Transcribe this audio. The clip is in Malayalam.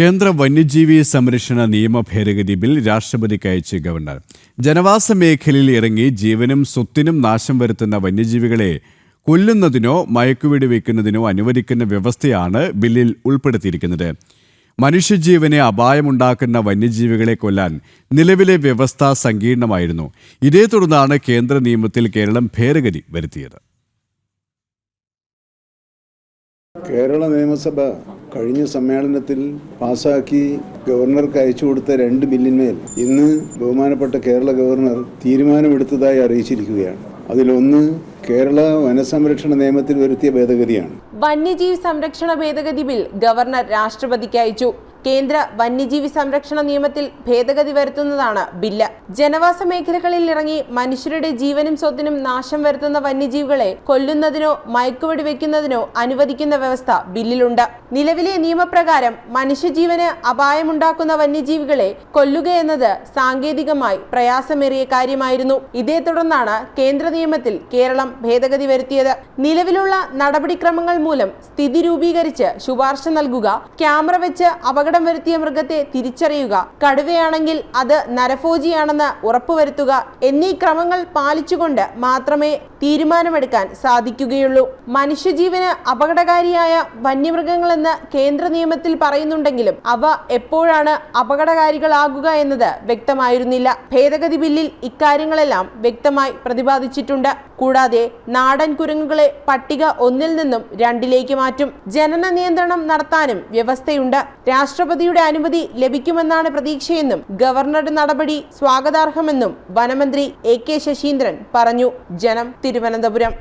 കേന്ദ്ര വന്യജീവി സംരക്ഷണ നിയമ ഭേദഗതി ബിൽ രാഷ്ട്രപതിക്ക് അയച്ച് ഗവർണർ. ജനവാസ മേഖലയിൽ ഇറങ്ങി ജീവനും സ്വത്തിനും നാശം വരുത്തുന്ന വന്യജീവികളെ കൊല്ലുന്നതിനോ മയക്കുവെടി വയ്ക്കുന്നതിനോ അനുവദിക്കുന്ന വ്യവസ്ഥയാണ് ബില്ലിൽ ഉൾപ്പെടുത്തിയിരിക്കുന്നത്. മനുഷ്യജീവനെ അപായമുണ്ടാക്കുന്ന വന്യജീവികളെ കൊല്ലാൻ നിലവിലെ വ്യവസ്ഥ സങ്കീർണമായിരുന്നു. ഇതേ തുടർന്നാണ് കേന്ദ്ര നിയമത്തിൽ കേരളം ഭേദഗതി വരുത്തിയത്. കേരള നിയമസഭ കഴിഞ്ഞ സമ്മേളനത്തിൽ പാസാക്കി ഗവർണർക്ക് അയച്ചു കൊടുത്ത രണ്ട് ബില്ലിന്മേൽ ഇന്ന് ബഹുമാനപ്പെട്ട കേരള ഗവർണർ തീരുമാനമെടുത്തതായി അറിയിച്ചിരിക്കുകയാണ്. അതിലൊന്ന് കേരള വനസംരക്ഷണ നിയമത്തിൽ വരുത്തിയ ഭേദഗതിയാണ്. വന്യജീവി സംരക്ഷണ ഭേദഗതി ബിൽ ഗവർണർ രാഷ്ട്രപതിക്ക് അയച്ചു. കേന്ദ്ര വന്യജീവി സംരക്ഷണ നിയമത്തിൽ ഭേദഗതി വരുത്തുന്നതാണ് ബില്ല്. ജനവാസ മേഖലകളിൽ ഇറങ്ങി മനുഷ്യരുടെ ജീവനും സ്വത്തിനും നാശം വരുത്തുന്ന വന്യജീവികളെ കൊല്ലുന്നതിനോ മയക്കുവെടി വെക്കുന്നതിനോ അനുവദിക്കുന്ന വ്യവസ്ഥ ബില്ലിലുണ്ട്. നിലവിലെ നിയമപ്രകാരം മനുഷ്യജീവന് അപായമുണ്ടാക്കുന്ന വന്യജീവികളെ കൊല്ലുകയെന്നത് സാങ്കേതികമായി പ്രയാസമേറിയ കാര്യമായിരുന്നു. ഇതേ തുടർന്നാണ് കേന്ദ്ര നിയമത്തിൽ കേരളം ഭേദഗതി വരുത്തിയത്. നിലവിലുള്ള നടപടിക്രമങ്ങൾ മൂലം സ്ഥിതി രൂപീകരിച്ച് ശുപാർശ നൽകുക ക്യാമറ വെച്ച് അപകടം വരുത്തിയ മൃഗത്തെ തിരിച്ചറിയുക. കടുവയാണെങ്കിൽ അത് നരഭോജിയാണെന്ന് ഉറപ്പുവരുത്തുക. എന്നീ ക്രമങ്ങൾ പാലിച്ചുകൊണ്ട് മാത്രമേ തീരുമാനമെടുക്കാൻ സാധിക്കുകയുള്ളൂ. മനുഷ്യജീവന് അപകടകാരിയായ വന്യമൃഗങ്ങളെന്ന് കേന്ദ്ര നിയമത്തിൽ പറയുന്നുണ്ടെങ്കിലും അവ എപ്പോഴാണ് അപകടകാരികളാകുക എന്നത് വ്യക്തമായിരുന്നില്ല. ഭേദഗതി ബില്ലിൽ ഇക്കാര്യങ്ങളെല്ലാം വ്യക്തമായി പ്രതിപാദിച്ചിട്ടുണ്ട്. കൂടാതെ നാടൻ കുരങ്ങുകളെ പട്ടിക ഒന്നിൽ നിന്നും രണ്ടിലേക്ക് മാറ്റും. ജനന നിയന്ത്രണം നടത്താനും വ്യവസ്ഥയുണ്ട്. രാഷ്ട്രപതിയുടെ അനുമതി ലഭിക്കുമെന്നാണ് പ്രതീക്ഷയെന്നും ഗവർണറുടെ നടപടി സ്വാഗതാർഹമെന്നും വനമന്ത്രി എ കെ ശശീന്ദ്രൻ പറഞ്ഞു. ജനം തിരുവനന്തപുരം.